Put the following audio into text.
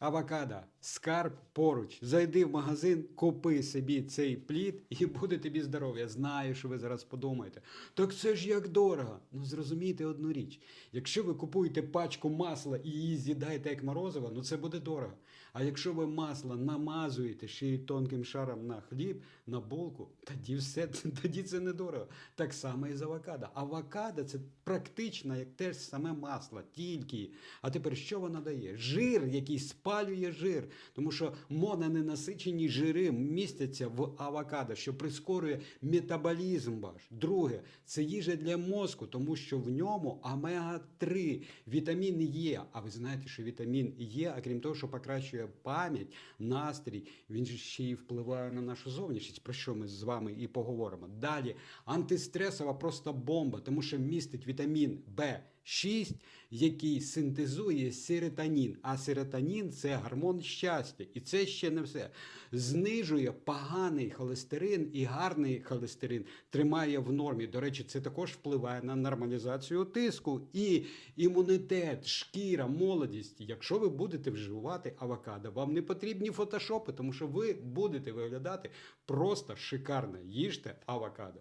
Авокадо, скарб поруч. Зайди в магазин, купи собі цей плід і буде тобі здоров'я. Знаю, що ви зараз подумаєте. Так це ж як дорого. Ну зрозумійте одну річ. Якщо ви купуєте пачку масла і її з'їдаєте як морозиво, ну це буде дорого. А якщо ви масло намазуєте ще й тонким шаром на хліб, на булку, тоді все тоді це недорого. Так само і з авокадо. Авокадо це практично як те ж саме масло, тільки. А тепер що воно дає? Жир, який спалює жир. Тому що мононенасичені жири містяться в авокадо, що прискорює метаболізм ваш. Друге, це їжа для мозку, тому що в ньому омега-3, вітамін Є. А ви знаєте, що вітамін Є, а крім того, що покращує пам'ять, настрій, він же ще й впливає на нашу зовнішність, про що ми з вами і поговоримо. Далі антистресова просто бомба, тому що містить вітамін В. 6, який синтезує серотонін. А серотонін це гормон щастя. І це ще не все. Знижує поганий холестерин і гарний холестерин тримає в нормі. До речі, це також впливає на нормалізацію тиску і імунітет, шкіра, молодість. Якщо ви будете вживати авокадо, вам не потрібні фотошопи, тому що ви будете виглядати просто шикарно. Їжте авокадо.